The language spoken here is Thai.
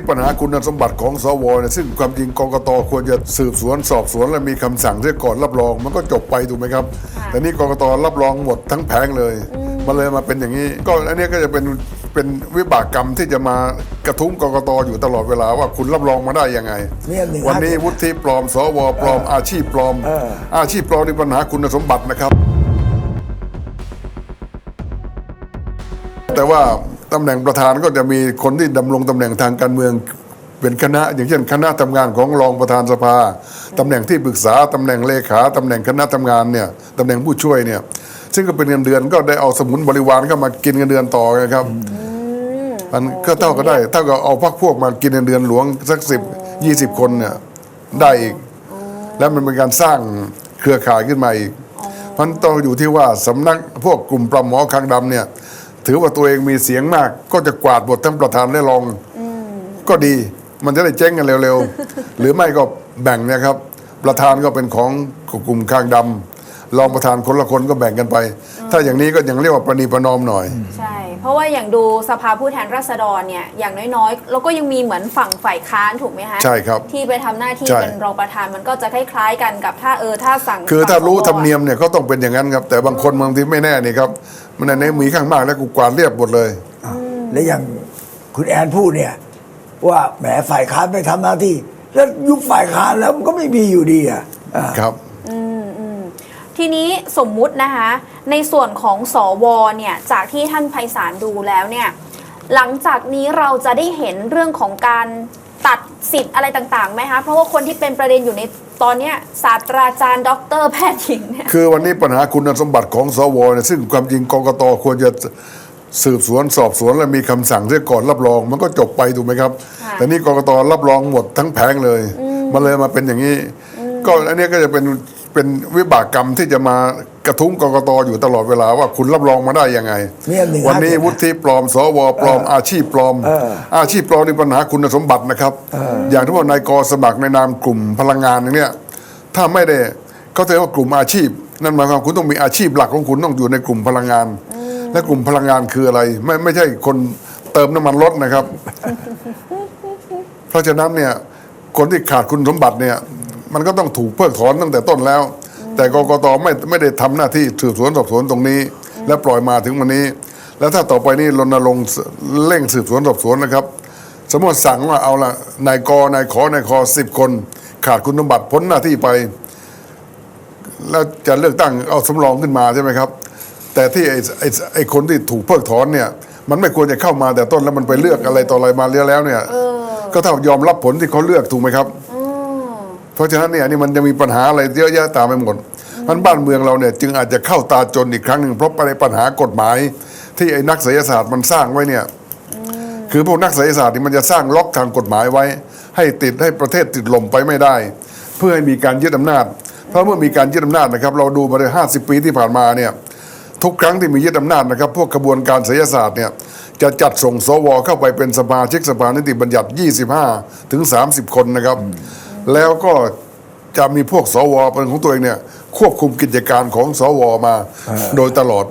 นี้ปัญหาคุณสมบัติของสวเนี่ยซึ่งความจริงกกตควรจะสืบสวนสอบสวนและมีคำสั่งเสียก่อนรับรองมันก็จบไปถูกไหมครับ แต่นี่กกตรับรองหมดทั้งแผงเลย มันเลยมาเป็นอย่างนี้ ก็อันนี้ก็จะเป็นเป็นวิบากกรรมที่จะมากระทุ้งกกตอยู่ตลอดเวลาว่าคุณรับรองมาได้ยังไงมีอันหนึ่งวันนี้ห้าสิบวุฒิปลอม สวปลอมอาชีพปลอมเอออาชีพปลอมนี่ปัญหาคุณสมบัตินะครับ แต่ว่าตำแหน่งประธานก็จะมีคนที่ดำรงตำแหน่งทางการเมืองเป็นคณะ อย่างเช่น คณะทำงานของรองประธานสภาตำแหน่งที่ปรึกษาตำแหน่งเลขาตำแหน่งคณะทำงานเนี่ยตำแหน่งผู้ช่วยเนี่ย ซึ่งก็เป็นเงินเดือนก็ได้เอาสมุนบริวารเข้ามากินเงินเดือนต่อไงครับมันก็เท่าก็ได้เท่ากับเอาพักพวกมากินเงินเดือนหลวงสักสิบยี่สิบคนเนี่ยได้อีก แล้วมันเป็นการสร้างเครือข่ายขึ้นมาอีกเพราะฉะนั้นต้องอยู่ที่ว่าสำนักพวกกลุ่มปลาหมอคางดำเนี่ย ถือว่าตัวเองมีเสียงมาก ก็จะกวาดบททั้งประธานและรองก็ดีมันจะได้เจ๊งกันเร็วๆ หรือไม่ก็แบ่งเนะครับ ประธานก็เป็นของกลุ่มคางดำรองประธานคนละคนก็แบ่งกันไป ถ้าอย่างนี้ก็ยังเรียกว่าประนีประนอมหน่อย ใช่ เพราะว่าอย่างดูสภาผู้แทนราษฎรเนี่ยอย่างน้อยๆ แล้วก็ยังมีเหมือนฝั่งฝ่ายค้านถูกไหมฮะ ใช่ครับ ที่ไปทำหน้าที่ใช่เป็นรองประธานมันก็จะคล้ายๆกันกับถ้าเออถ้าสั่ง คือถ้ารู้ฝั่งธรรมเนียมเนี่ยก็ต้องเป็นอย่างนั้นครับ แต่บางคนบางทีไม่แน่นี่ครับ มันในมีข้างมากแล้วกูกวาดเรียบหมดเลยและอย่างคุณแอนพูดเนี่ย ว่าแหมฝ่ายค้านไม่ทำหน้าที่ แล้วยุบฝ่ายค้านแล้วมันก็ไม่มีอยู่ดีอะอ่าครับทีนี้สมมุตินะคะ ในส่วนของสวเนี่ย จากที่ท่านไพศาลดูแล้วเนี่ย หลังจากนี้เราจะได้เห็นเรื่องของการตัดสิทธิ์อะไรต่างๆไหมคะ เพราะว่าคนที่เป็นประเด็นอยู่ใน ตอนเนี้ยศาสตราจารย์ด็อกเตอร์แพทย์หญิงเนี่ยคือวันนี้ปัญหาคุณสมบัติของสวเนี่ยซึ่งความจริงกกตควรจะสืบสวนสอบสวนและมีคำสั่งเสียก่อนรับรอง มันก็จบไปถูกไหมครับค่ะแต่นี่กกตรับรองหมดทั้งแผงเลย มันเลยมาเป็นอย่างนี้ ก็อันนี้ก็จะเป็นเป็นวิบากกรรมที่จะมา กระทุ้งกกตอยู่ตลอดเวลาว่าคุณรับรองมาได้ยังไงมีอันหนึ่งวันนี้ห้าสิบวุฒิปลอม สวปลอม อาชีพปลอมเอออาชีพปลอมนี่ปัญหาคุณสมบัตินะครับ อย่างที่ว่านายกสมัครในนามกลุ่มพลังงานอย่างเนี้ยถ้าไม่ได้เขาเรียกว่ากลุ่มอาชีพ นั่นหมายความคุณต้องมีอาชีพหลักของคุณต้องอยู่ในกลุ่มพลังงาน และกลุ่มพลังงานคืออะไร ไม่ไม่ใช่คนเติมน้ำมันรถนะครับ เพราะฉะนั้นเนี่ยคนที่ขาดคุณสมบัติเนี่ยมันก็ต้องถูกเพิกถอนตั้งแต่ต้นแล้ว แต่กกตไม่ไม่ได้ทำหน้าที่สืบสวนสอบสวนตรงนี้ และปล่อยมาถึงวันนี้ แล้วถ้าต่อไปนี้รณรงค์เร่งสืบสวนสอบสวนนะครับ สมมติสั่งว่าเอาละนายกนายขอนายคอสิบคน ขาดคุณสมบัติพ้นหน้าที่ไป แล้วจะเลือกตั้งเอาสำรองขึ้นมาใช่ไหมครับ แต่ที่ไอ้ไอ้ไอ้คนที่ถูกเพิกถอนเนี่ย มันไม่ควรจะเข้ามาแต่ต้นแล้วมันไปเลือกอะไรต่ออะไรมาเรียแล้วเนี่ย ก็เท่ายอมรับผลที่เขาเลือกถูกไหมครับเพ ราะฉะนั้นเนี่ยนี่มันจะมีปัญหาอะไรเยอะแยะตามไปหมดมันบ้านเมืองเราเนี่ยจึงอาจจะเข้าตาจนอีกครั้งหนึ่งเพราะในปัญหากฎหมาย ที่ไอ้นักไสยศาสตร์มันสร้างไว้เนี่ยคือพวกนักไสยศาสตร์นี่มันจะสร้างล็อกทางกฎหมายไว้ ให้ติดให้ประเทศติดลมไปไม่ได้ เพื่อให้มีการยึดอำนาจ เพราะเมื่อมีการยึดอำนาจนะครับ เราดูมาเลยห้าสิบปีที่ผ่านมาเนี่ยทุกครั้งที่มียึดอำนาจนะครับ พวกกระบวนการไสยศาสตร์เนี่ยจะจัดส่งสวเข้าไปเป็นสมาชิกสภานิติบัญญัติ 25 ถึง 30 คนนะครับ แล้วก็จะมีพวกสวเป็นของตัวเองเนี่ยควบคุมกิจการของสวมาโดยตลอด